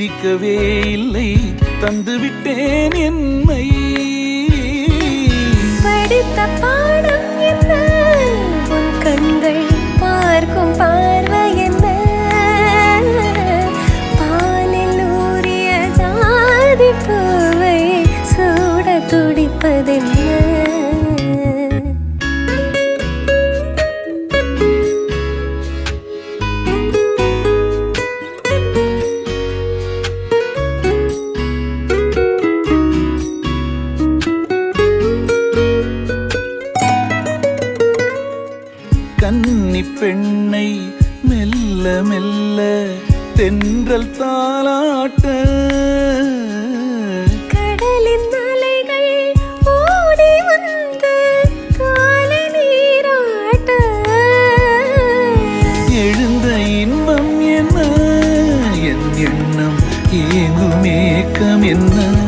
சிந்திக்கவே இல்லை. தந்துவிட்டேன் என்னை படித்த பாடம் என்ன? உன் கண்கள் பார்க்கும் பார்வை என்ன? பாலில் ஊறிய ஜாதி பூவை சூட துடிப்பதென்ன கன்னி பெண்ணை மெல்ல மெல்ல தென்றல் தாளாட்ட. கடலின் அலைகள் ஓடி வந்து காலை நீராட்ட. எழுந்த இன்பம் என்ன? என் எண்ணம் ஏங்கும் ஏக்கம் என்ன?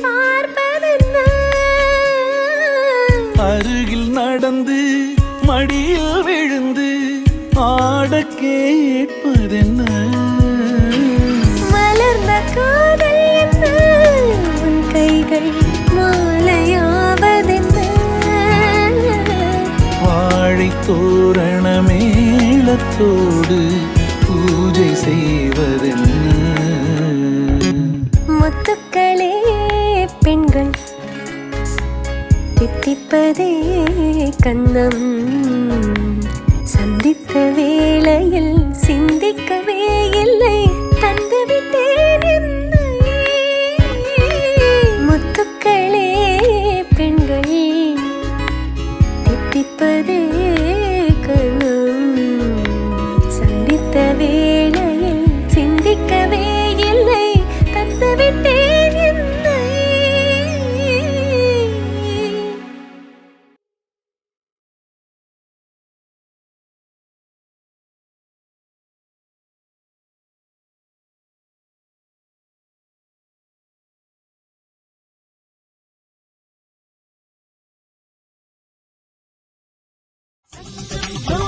பார்ப்பதென்ன? அருகில் நடந்து மடியில் விழுந்து ஆட கேட்பதென்ன? மலர்ந்த காதல் என்ன? உன் கைகள் மாலையாவதென்ன வாழை தோரண மேளத்தோடு பூஜை செய்வதென்ன? முத்துக்களே பெண்கள் தித்திப்பதே கண்ணம். Bye.